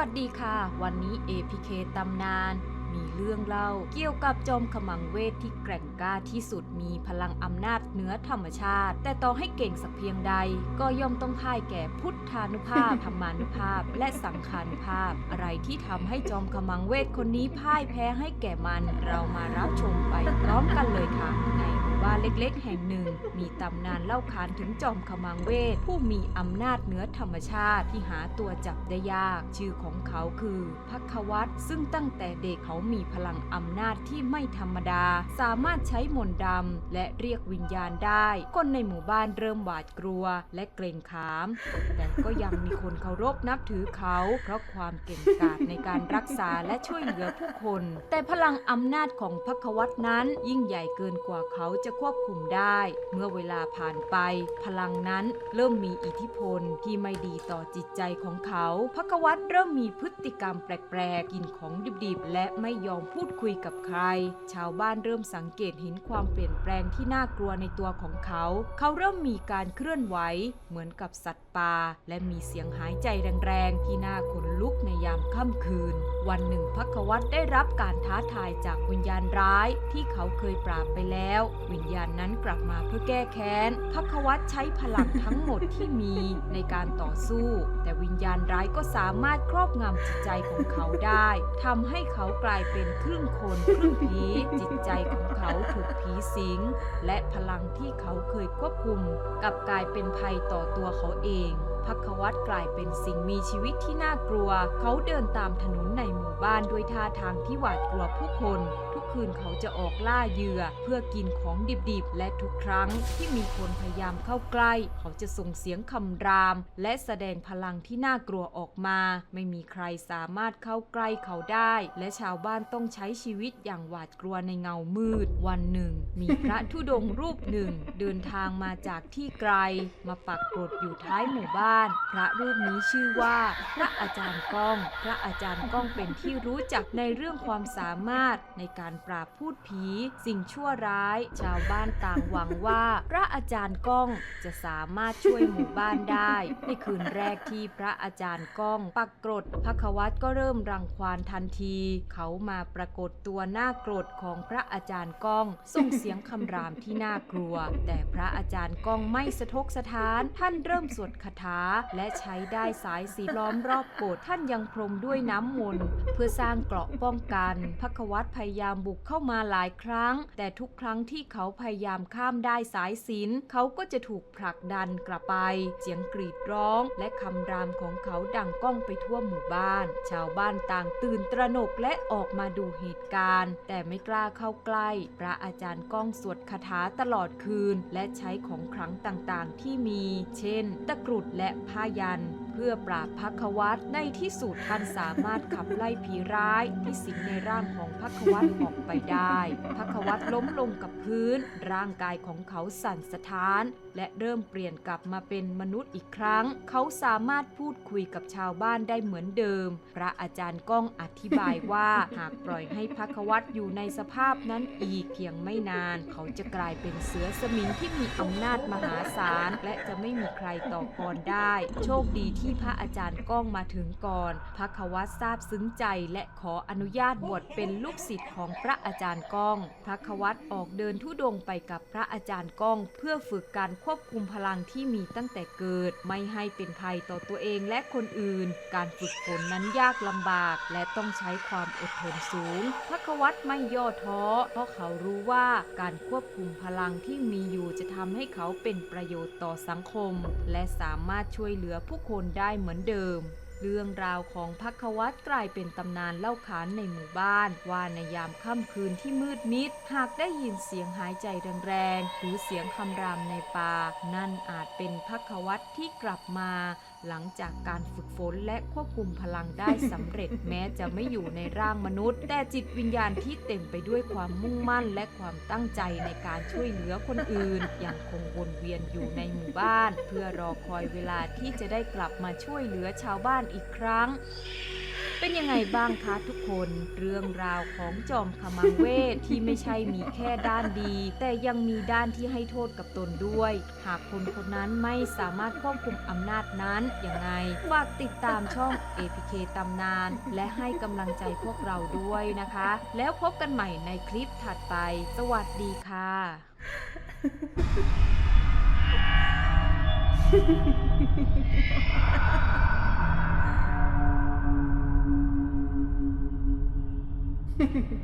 วัสดีค่ะ วันนี้ APK ตำนาน มีเรื่องเล่าเกี่ยวกับจอมขมังเวทที่แกร่งกล้าที่สุดมีพลังอำนาจเหนือธรรมชาติ แต่ต่อให้เก่งสักเพียงใด ก็ย่อมต้องพ่ายแก่พุทธานุภาพธรรมานุภาพ และสังขานุภาพ อะไรที่ทำให้จอมขมังเวทคนนี้พ่ายแพ้ให้แก่มัน เรามารับชมไปพร้อมกันเลยค่ะใน บ้านเล็กๆ แห่งหนึ่ง มีตำนานเล่าขานถึงจอมขมังเวท ผู้มีอำนาจเหนือธรรมชาติที่หาตัวจับได้ยาก ชื่อของเขาคือพักวัตซึ่งตั้งแต่เด็กเขามีพลังอำนาจที่ไม่ธรรมดา สามารถใช้มนต์ดำและเรียกวิญญาณได้ คนในหมู่บ้านเริ่มหวาดกลัวและเกรงขาม แต่ก็ยังมีคนเคารพนับถือเขา เพราะความเก่งกาจในการรักษาและช่วยเหลือผู้คน แต่พลังอำนาจของพักวัตนั้นยิ่งใหญ่เกินกว่าเขาจะควบคุมได้ เมื่อเวลาผ่านไป พลังนั้นเริ่มมีอิทธิพลที่ไม่ดีต่อจิตใจของเขาพักวัตเริ่มมีพฤติกรรมแปลกๆ กินของดิบๆ และไม่ยอมพูดคุยกับใคร ชาวบ้านเริ่มสังเกตเห็นความเปลี่ยนแปลงที่น่ากลัวในตัวของเขา เขาเริ่มมีการเคลื่อนไหวเหมือนกับสัตว์ป่าและมีเสียงหายใจแรงๆ ที่น่าขนลุกในยามค่ำคืนวันหนึ่งพักวัตได้รับการท้าทายจากวิญญาณร้ายที่เขาเคยปราบไปแล้ว วิญญาณนั้นกลับมาเพื่อแก้แค้นพักวัตใช้พลังทั้งหมดที่มีในการต่อสู้ แต่วิญญาณร้ายก็สามารถครอบงำจิตใจของเขาได้ทำให้เขากลายเป็นครึ่งคนครึ่งผีจิตใจของเขาถูกผีสิง และพลังที่เขาเคยควบคุม กลับกลายเป็นภัยต่อตัวเขาเอง พักวัตกลายเป็นสิ่งมีชีวิตที่น่ากลัว เขาเดินตามถนนในหมู่บ้านด้วยท่าทางที่หวาดกลัวผู้คน คืนเขาจะออกล่าเหยื่อเพื่อกินของดิบๆ และทุกครั้งที่มีคนพยายามเข้าใกล้ เขาจะส่งเสียงคำราม และแสดงพลังที่น่ากลัวออกมา ไม่มีใครสามารถเข้าใกล้เขาได้ และชาวบ้านต้องใช้ชีวิตอย่างหวาดกลัวในเงามืด วันหนึ่ง มีพระธุดงรูปหนึ่ง เดินทางมาจากที่ไกล มาปักกรดอยู่ท้ายหมู่บ้าน พระรูปนี้ชื่อว่า พระอาจารย์ก้อง พระอาจารย์ก้องเป็นที่รู้จักในเรื่องความสามารถในการปราบพูดผี สิ่งชั่วร้าย ชาวบ้านต่างหวังว่า พระอาจารย์ก้องจะสามารถช่วยหมู่บ้านได้ ในคืนแรกที่พระอาจารย์ก้องปักกรดพระควัตก็เริ่มรังควานทันที เขามาปรากฏตัวหน้ากรดของพระอาจารย์ก้อง ส่งเสียงคำรามที่น่ากลัว แต่พระอาจารย์ก้องไม่สะทกสะท้าน ท่านเริ่มสวดคาถา และใช้ได้สายสีล้อมรอบโกรธท่านยังพรมด้วยน้ำมนต์เพื่อสร้างเกราะป้องกันพระควัตพยายามบุกเข้ามาหลายครั้ง แต่ทุกครั้งที่เขาพยายามข้ามได้สายสินเขาก็จะถูกผลักดันกลับไป เสียงกรีดร้อง และคำรามของเขาดังก้องไปทั่วหมู่บ้าน ชาวบ้านต่างตื่นตระหนกและออกมาดูเหตุการณ์ แต่ไม่กล้าเข้าใกล้ พระอาจารย์ก้องสวดคาถาตลอดคืน และใช้ของขลังต่างๆที่มี เช่น ตะกรุดและผ้ายัน พื่อปราบพักวัตในที่สุดท่านสามารถขับไล่ผีร้ายที่สิงในร่างของพักวัตออกไปได้พักวัตล้มลงกับพื้น ร่างกายของเขาสั่นสะท้าน และเริ่มเปลี่ยนกลับมาเป็นมนุษย์อีกครั้ง เขาสามารถพูดคุยกับชาวบ้านได้เหมือนเดิม พระอาจารย์ก้องอธิบายว่าหากปล่อยให้พักวัตอยู่ในสภาพนั้นอีกเพียงไม่นาน เขาจะกลายเป็นเสือสมิงที่มีอำนาจมหาศาลและจะไม่มีใครต่อกรได้ โชคดีที่ที่พระอาจารย์ก้องมาถึงก่อนพักวัตทราบซึ้งใจและขออนุญาตบวชเป็นลูกศิษย์ของพระอาจารย์ก้อง พระควัตออกเดินทุดงค์ไปกับพระอาจารย์ก้อง เพื่อฝึกการควบคุมพลังที่มีตั้งแต่เกิด ไม่ให้เป็นภัยต่อตัวเองและคนอื่น การฝึกฝนนั้นยากลำบาก และต้องใช้ความอดทนสูง พระควัตไม่ย่อท้อ เพราะเขารู้ว่าการควบคุมพลังที่มีอยู่จะทำให้เขาเป็นประโยชน์ต่อสังคม และสามารถช่วยเหลือผู้คนได้เหมือนเดิม เรื่องราวของพักวัตกลายเป็นตำนานเล่าขานในหมู่บ้าน ว่าในยามค่ำคืนที่มืดมิด หากได้ยินเสียงหายใจแรงๆหรือเสียงคำรามในป่า นั่นอาจเป็นพักวัตที่กลับมาหลังจากการฝึกฝนและควบคุมพลังได้สำเร็จแม้จะไม่อยู่ในร่างมนุษย์ แต่จิตวิญญาณที่เต็มไปด้วยความมุ่งมั่น และความตั้งใจในการช่วยเหลือคนอื่น ยังคงวนเวียนอยู่ในหมู่บ้าน เพื่อรอคอยเวลาที่จะได้กลับมาช่วยเหลือชาวบ้านอีกครั้ง เป็นยังไงบ้างคะทุกคน เรื่องราวของจอมขมังเวทที่ไม่ใช่มีแค่ด้านดี แต่ยังมีด้านที่ให้โทษกับตนด้วย หากคนคนนั้นไม่สามารถควบคุมอำนาจนั้นยังไงฝากติดตามช่อง APK ตำนาน และให้กำลังใจพวกเราด้วยนะคะ แล้วพบกันใหม่ในคลิปถัดไป สวัสดีค่ะ Ha ha ha ha. フフフフ。